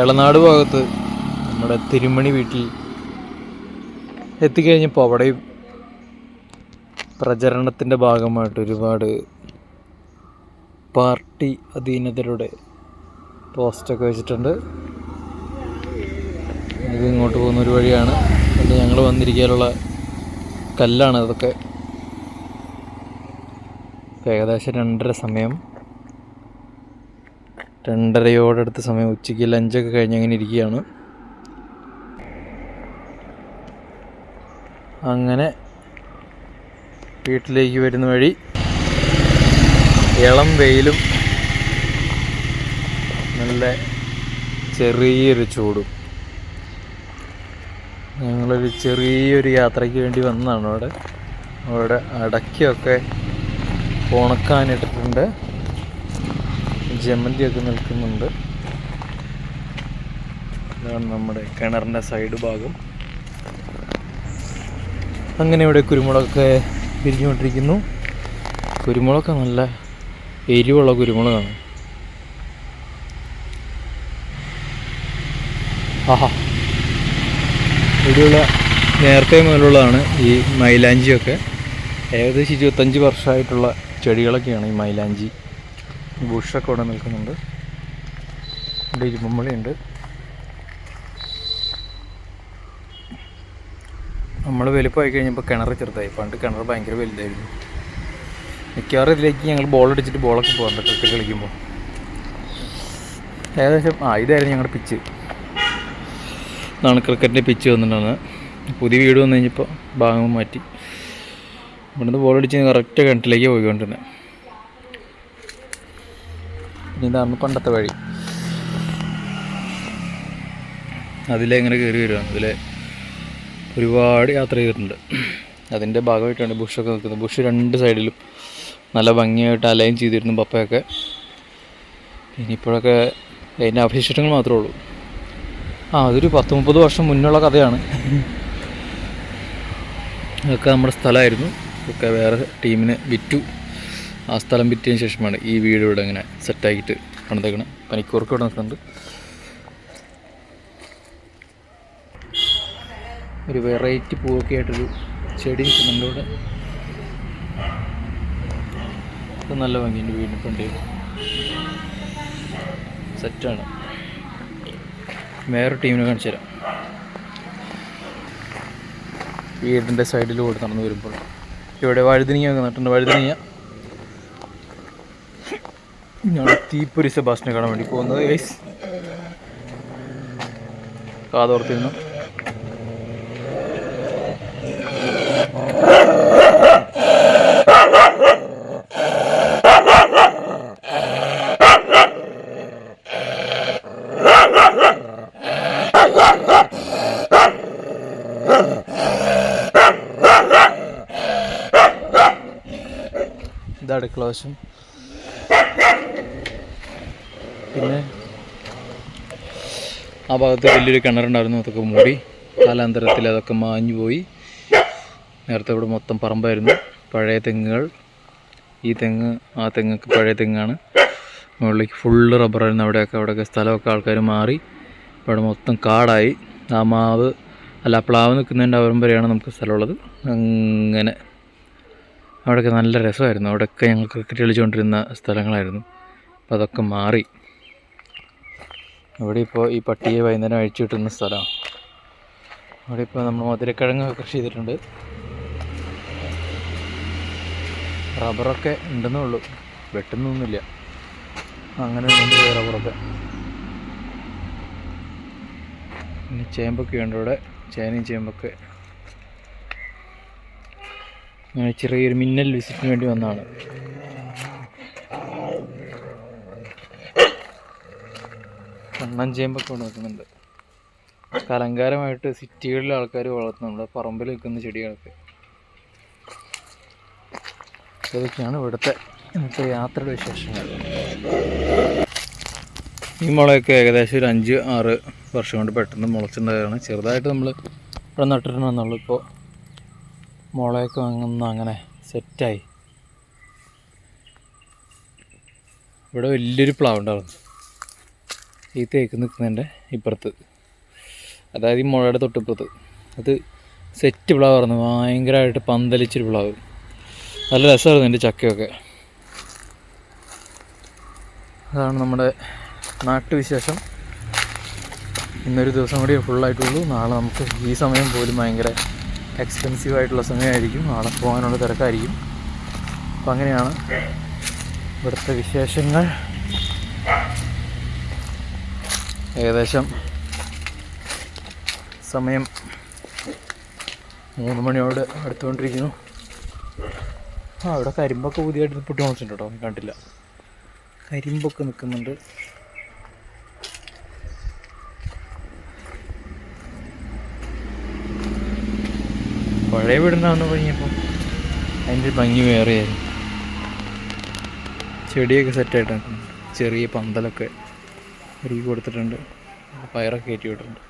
എളനാട് ഭാഗത്ത് നമ്മുടെ തിരുമണി വീട്ടിൽ എത്തിക്കഴിഞ്ഞപ്പോൾ അവിടെയും പ്രചരണത്തിന്റെ ഭാഗമായിട്ട് ഒരുപാട് പാർട്ടി അധീനതരുടെ പോസ്റ്റൊക്കെ വെച്ചിട്ടുണ്ട്. ഇത് ഇങ്ങോട്ട് പോകുന്ന ഒരു വഴിയാണ്. പിന്നെ ഞങ്ങൾ വന്നിരിക്കാനുള്ള കല്ലാണ് അതൊക്കെ. ഏകദേശം രണ്ടര സമയം. രണ്ടരയോടടുത്ത സമയം ഉച്ചയ്ക്ക് ലഞ്ചൊക്കെ കഴിഞ്ഞ് അങ്ങനെ ഇരിക്കുകയാണ്. അങ്ങനെ വീട്ടിലേക്ക് വരുന്ന വഴി ഇളം വെയിലും നല്ല ചെറിയൊരു ചൂടും. ഞങ്ങളൊരു ചെറിയൊരു യാത്രയ്ക്ക് വേണ്ടി വന്നതാണ് അവിടെ. അവിടെ അടയ്ക്കൊക്കെ ഉണക്കാനിട്ടിട്ടുണ്ട്. ജമന്തിയൊക്കെ നിൽക്കുന്നുണ്ട്. ഇതാണ് നമ്മുടെ കിണറിന്റെ സൈഡ് ഭാഗം. അങ്ങനെ ഇവിടെ കുരുമുളകൊക്കെ പിരിഞ്ഞുകൊണ്ടിരിക്കുന്നു. കുരുമുളകൊക്കെ നല്ല എരിവുള്ള കുരുമുളകാണ്. ആഹാ. ഇവിടെയുള്ള നേരത്തെ മുതലുള്ളതാണ് ഈ മൈലാഞ്ചിയൊക്കെ. ഏകദേശം ഇരുപത്തഞ്ച് വർഷമായിട്ടുള്ള ചെടികളൊക്കെയാണ് ഈ മൈലാഞ്ചി. ബുഷൊക്കെ ഇവിടെ നിൽക്കുന്നുണ്ട്. ഇവിടെ ഇരുമ്പുമ്പളിയുണ്ട് നമ്മൾ വലുപ്പമായി കഴിഞ്ഞപ്പോൾ കിണർ ചെറുതായി. പണ്ട് കിണർ ഭയങ്കര വലുതായിരുന്നു. മിക്കവാറും ഇതിലേക്ക് ഞങ്ങൾ ബോൾ അടിച്ചിട്ട് ബോളൊക്കെ പോകാറുണ്ട് ക്രിക്കറ്റ് കളിക്കുമ്പോൾ ഏകദേശം ആ ഇതായിരുന്നു ഞങ്ങളുടെ പിച്ച് ഇതാണ് ക്രിക്കറ്റിന്റെ പിച്ച് വന്നിട്ടുണ്ടെന്ന് പുതിയ വീട് വന്നു കഴിഞ്ഞപ്പോൾ ഭാഗം മാറ്റി. ഇവിടുന്ന് ബോൾ അടിച്ച് കറക്റ്റ് കിണറ്റിലേക്ക് പോയിക്കൊണ്ടിരുന്നത് ഇതാണ് പണ്ടത്തെ വഴി. അതിലെ എങ്ങനെ കയറി വരിക. അതിലെ ഒരുപാട് യാത്ര ചെയ്തിട്ടുണ്ട്. അതിന്റെ ഭാഗമായിട്ടാണ് ബുഷൊക്കെ നിൽക്കുന്നത്. ബുഷ് രണ്ട് സൈഡിലും നല്ല ഭംഗിയായിട്ട് അലൈൻ ചെയ്തിരുന്നു പപ്പയൊക്കെ. ഇനിയിപ്പോഴൊക്കെ അതിന്റെ അവശിഷ്ടങ്ങൾ മാത്രമേ ഉള്ളൂ. ആ അതൊരു പത്ത് മുപ്പത് വർഷം മുന്നുള്ള കഥയാണ്. അതൊക്കെ നമ്മുടെ സ്ഥലമായിരുന്നു. ഒക്കെ വേറെ ടീമിന് വിറ്റു. ആ സ്ഥലം വിറ്റതിന് ശേഷമാണ് ഈ വീട് ഇവിടെ ഇങ്ങനെ സെറ്റാക്കിയിട്ട് പണിതേക്കണം പനിക്കൂർക്ക് ഇവിടെ നിൽക്കുന്നുണ്ട്. ഒരു വെറൈറ്റി പൂവൊക്കെ ആയിട്ടൊരു ചെടി നിൽക്കുന്നുണ്ട് ഇവിടെ. ഇത് നല്ല ഭംഗിയുണ്ട് വീടിന് ഫ്രണ്ട് സെറ്റാണ് വേറൊരു ടീമിനെ കാണിച്ചു തരാം. വീടിന്റെ സൈഡിലൂടെ നടന്നു വരുമ്പോൾ. ഇവിടെ വഴുതിനിങ്ങ ഒക്കെ നട്ടുണ്ട് വഴുതനങ്ങ. ഞങ്ങൾ തീപ്പൊരി സെബാസ്റ്റിനെ കാണാൻ വേണ്ടി പോകുന്നത് ഗൈസ് കാതോർത്തിരുന്നു. ഇതാണ് വശം. പിന്നെ ആ ഭാഗത്ത് വലിയൊരു കിണറുണ്ടായിരുന്നു അതൊക്കെ മൂടി. കാലാന്തരത്തിൽ അതൊക്കെ മാഞ്ഞു പോയി. നേരത്തെ ഇവിടെ മൊത്തം പറമ്പായിരുന്നു. പഴയ തെങ്ങുകൾ. ഈ തെങ്ങ് ആ തെങ്ങൊക്കെ പഴയ തെങ്ങാണ്. മുകളിലേക്ക് ഫുള്ള് റബ്ബറായിരുന്നു അവിടെയൊക്കെ അവിടെയൊക്കെ സ്ഥലമൊക്കെ ആൾക്കാർ മാറി. ഇവിടെ മൊത്തം കാടായി. ആ മാവ് അല്ല പ്ലാവ് നിൽക്കുന്നതിന്റെ അവിടം വരെയാണ് നമുക്ക് സ്ഥലമുള്ളത്. അങ്ങനെ. അവിടെയൊക്കെ നല്ല രസമായിരുന്നു. അവിടെയൊക്കെ ഞങ്ങൾ ക്രിക്കറ്റ് കളിച്ചുകൊണ്ടിരുന്ന സ്ഥലങ്ങളായിരുന്നു. അപ്പോൾ അതൊക്കെ മാറി. ഇവിടെ ഇപ്പോൾ ഈ പട്ടിയെ വൈകുന്നേരം അഴിച്ചു കിട്ടുന്ന സ്ഥലമാണ് അവിടെ ഇപ്പോൾ നമ്മൾ മധുരക്കിഴങ്ങ് കൃഷി ചെയ്തിട്ടുണ്ട്. റബ്ബറൊക്കെ ഉണ്ടെന്നേ ഉള്ളൂ. വെട്ടുന്നൊന്നുമില്ല. അങ്ങനെ ഉണ്ട് റബ്ബറൊക്കെ. പിന്നെ ചേമ്പൊക്കെ ഉണ്ട് ഇവിടെ. ചേനയും ചേമ്പൊക്കെ. അങ്ങനെ ചെറിയൊരു മിന്നൽ വിസിറ്റിന് വേണ്ടി വന്നതാണ്. കണ്ണൻ ചേമ്പൊക്കെ ഇവിടെ നിൽക്കുന്നുണ്ട് അലങ്കാരമായിട്ട് സിറ്റികളിലെ ആൾക്കാർ വളർത്തുന്നുണ്ട്. പറമ്പിൽ നിൽക്കുന്ന ചെടികളൊക്കെ. ഇതൊക്കെയാണ് ഇവിടുത്തെ ഇന്നത്തെ യാത്രയുടെ വിശേഷങ്ങൾ. ഈ മുളയൊക്കെ ഏകദേശം ഒരു അഞ്ച് ആറ് വർഷം കൊണ്ട് പെട്ടെന്ന് മുളച്ചിട്ടുണ്ടായതാണ് ചെറുതായിട്ട് നമ്മൾ ഇവിടെ നട്ടിട്ടുണ്ടെന്നുള്ളൂ. ഇപ്പോൾ മുളയൊക്കെ വാങ്ങുന്ന അങ്ങനെ സെറ്റായി ഇവിടെ വലിയൊരു പ്ലാവ് ഉണ്ടായിരുന്നു ഈ തേക്ക് നിൽക്കുന്നതിന്റെ ഇപ്പുറത്ത്. അതായത് ഈ മുഴയുടെ തൊട്ടിപ്പുറത്ത്. അത് സെറ്റ് പ്ലാവായിരുന്നു ഭയങ്കരമായിട്ട് പന്തലിച്ചൊരു പ്ലാവ്. നല്ല രസമായിരുന്നു എന്റെ ചക്കയൊക്കെ. അതാണ് നമ്മുടെ നാട്ടുവിശേഷം. ഇന്നൊരു ദിവസം കൂടി ഫുള്ളായിട്ടുള്ളൂ. നാളെ നമുക്ക് ഈ സമയം പോലും ഭയങ്കര എക്സ്പെൻസീവ് ആയിട്ടുള്ള സമയമായിരിക്കും. നാളെ പോകാനുള്ള തിരക്കായിരിക്കും. അപ്പോൾ അങ്ങനെയാണ് ഇവിടുത്തെ വിശേഷങ്ങൾ. ഏകദേശം സമയം മൂന്ന് മണിയോട് അടുത്തുകൊണ്ടിരിക്കുന്നു. ആ അവിടെ കരിമ്പൊക്കെ പുതിയതായിട്ട് പൊട്ടി മുളച്ചിട്ടുണ്ട് കേട്ടോ കണ്ടില്ല. കരിമ്പൊക്കെ നിൽക്കുന്നുണ്ട്. പഴയ വീടുന്നാന്ന് തുടങ്ങിയപ്പോൾ അതിന്റെ ഭംഗി വേറെയായിരുന്നു. ചെടിയൊക്കെ സെറ്റായിട്ട് ചെറിയ പന്തലൊക്കെ. ഒരുക്കി കൊടുത്തിട്ടുണ്ട്. പയറൊക്കെ കയറ്റി വിട്ടിട്ടുണ്ട്.